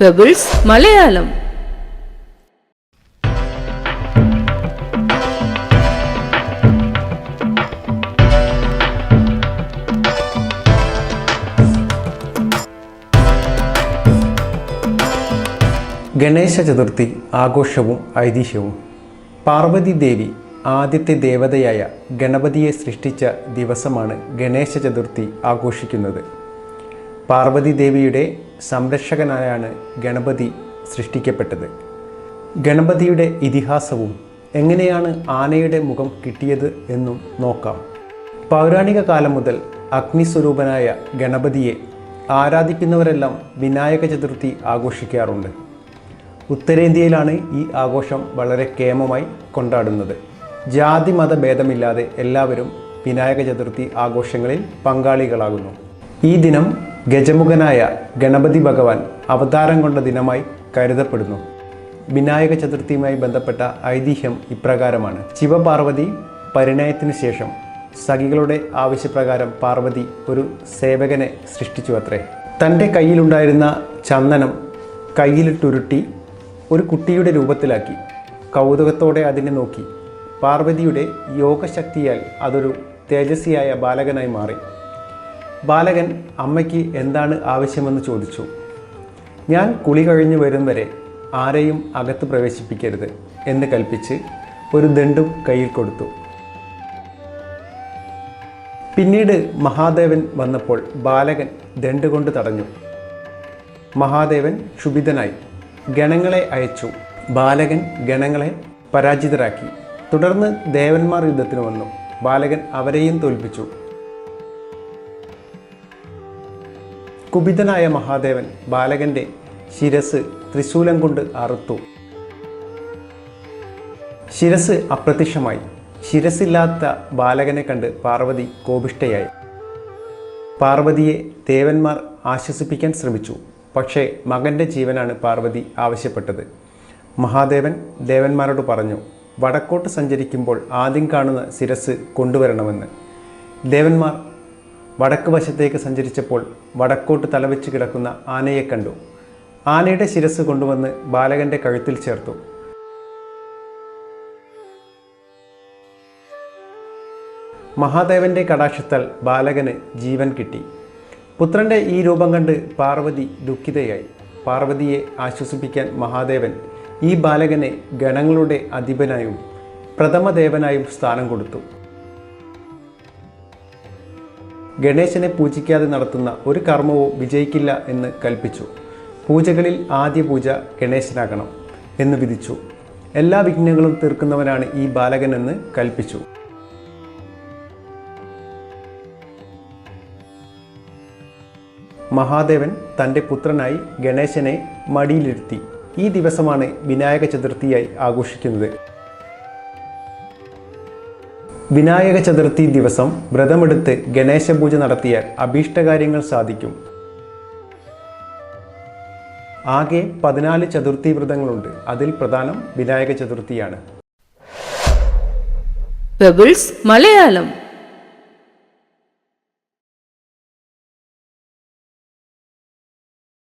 Pebbles Malayalam Ganesha Chaturthi ആഘോഷവും ഐതിഹ്യവും. പാർവതി ദേവി ആദ്യത്തെ ദേവതയായ ഗണപതിയെ സൃഷ്ടിച്ച ദിവസമാണ് ഗണേശ ചതുർത്ഥി ആഘോഷിക്കുന്നത്. പാർവതി ദേവിയുടെ സംരക്ഷകനായാണ് ഗണപതി സൃഷ്ടിക്കപ്പെട്ടത്. ഗണപതിയുടെ ഇതിഹാസവും എങ്ങനെയാണ് ആനയുടെ മുഖം കിട്ടിയത് എന്നും നോക്കാം. പൗരാണിക കാലം മുതൽ അഗ്നിസ്വരൂപനായ ഗണപതിയെ ആരാധിക്കുന്നവരെല്ലാം വിനായക ചതുർത്ഥി ആഘോഷിക്കാറുണ്ട്. ഉത്തരേന്ത്യയിലാണ് ഈ ആഘോഷം വളരെ കേമമായി കൊണ്ടാടുന്നത്. ജാതി മത ഭേദമില്ലാതെ എല്ലാവരും വിനായക ചതുർത്ഥി ആഘോഷങ്ങളിൽ പങ്കാളികളാകുന്നു. ഈ ദിനം ഗജമുഖനായ ഗണപതി ഭഗവാൻ അവതാരം കൊണ്ട ദിനമായി കരുതപ്പെടുന്നു. വിനായക ചതുർത്ഥിയുമായി ബന്ധപ്പെട്ട ഐതിഹ്യം ഇപ്രകാരമാണ്. ശിവപാർവതി പരിണയത്തിന് ശേഷം സഖികളുടെ ആവശ്യപ്രകാരം പാർവതി ഒരു സേവകനെ സൃഷ്ടിച്ചു അത്രേ. തന്റെ കയ്യിലുണ്ടായിരുന്ന ചന്ദനം കയ്യിലിട്ടുരുട്ടി ഒരു കുട്ടിയുടെ രൂപത്തിലാക്കി. കൗതുകത്തോടെ അതിനെ നോക്കി. പാർവതിയുടെ യോഗശക്തിയാൽ അതൊരു തേജസ്വിയായ ബാലകനായി മാറി. ബാലകൻ അമ്മയ്ക്ക് എന്താണ് ആവശ്യമെന്ന് ചോദിച്ചു. ഞാൻ കുളി കഴിഞ്ഞു വരും വരെ ആരെയും അകത്ത് പ്രവേശിപ്പിക്കരുത് എന്ന് കൽപ്പിച്ച് ഒരു ദണ്ടും കയ്യിൽ കൊടുത്തു. പിന്നീട് മഹാദേവൻ വന്നപ്പോൾ ബാലകൻ ദണ്ട് കൊണ്ട് തടഞ്ഞു. മഹാദേവൻ ക്ഷുഭിതനായി. ഗണങ്ങളെ അയച്ചു. ബാലകൻ ഗണങ്ങളെ പരാജിതരാക്കി. തുടർന്ന് ദേവന്മാർ യുദ്ധത്തിന് വന്നു. ബാലകൻ അവരെയും തോൽപ്പിച്ചു. കുപിതനായ മഹാദേവൻ ബാലകന്റെ ശിരസ് ത്രിശൂലം കൊണ്ട് അറുത്തു. ശിരസ് അപ്രത്യക്ഷമായി. ശിരസില്ലാത്ത ബാലകനെ കണ്ട് പാർവതി കോപിഷ്ഠയായി. പാർവതിയെ ദേവന്മാർ ആശ്വസിപ്പിക്കാൻ ശ്രമിച്ചു. പക്ഷേ മകന്റെ ജീവനാണ് പാർവതി ആവശ്യപ്പെട്ടത്. മഹാദേവൻ ദേവന്മാരോട് പറഞ്ഞു വടക്കോട്ട് സഞ്ചരിക്കുമ്പോൾ ആദ്യം കാണുന്ന ശിരസ് കൊണ്ടുവരണമെന്ന്. ദേവന്മാർ വടക്ക് വശത്തേക്ക് സഞ്ചരിച്ചപ്പോൾ വടക്കോട്ട് തലവെച്ച് കിടക്കുന്ന ആനയെ കണ്ടു. ആനയുടെ ശിരസ് കൊണ്ടുവന്ന് ബാലകന്റെ കഴുത്തിൽ ചേർത്തു. മഹാദേവന്റെ കടാക്ഷത്താൽ ബാലകന് ജീവൻ കിട്ടി. പുത്രന്റെ ഈ രൂപം കണ്ട് പാർവതി ദുഃഖിതയായി. പാർവതിയെ ആശ്വസിപ്പിക്കാൻ മഹാദേവൻ ഈ ബാലകനെ ഗണങ്ങളുടെ അധിപനായും പ്രഥമദേവനായും സ്ഥാനം കൊടുത്തു. ഗണേശനെ പൂജിക്കാതെ നടത്തുന്ന ഒരു കർമ്മവും വിജയിക്കില്ല എന്ന് കൽപ്പിച്ചു. പൂജകളിൽ ആദ്യ പൂജ ഗണേശനാകണം എന്ന് വിധിച്ചു. എല്ലാ വിഘ്നങ്ങളും തീർക്കുന്നവനാണ് ഈ ബാലകനെന്ന് കൽപ്പിച്ചു. മഹാദേവൻ തന്റെ പുത്രനായി ഗണേശനെ മടിയിലിരുത്തി. ഈ ദിവസമാണ് വിനായക ചതുർത്ഥിയായി ആഘോഷിക്കുന്നത്. വിനായക ചതുർത്ഥി ദിവസം വ്രതമെടുത്ത് ഗണേശ പൂജ നടത്തിയാൽ അഭീഷ്ടകാര്യങ്ങൾ സാധിക്കും. ആകെ പതിനാല് ചതുർത്ഥി വ്രതങ്ങളുണ്ട്. അതിൽ പ്രധാനം വിനായക ചതുർത്ഥിയാണ്. മലയാളം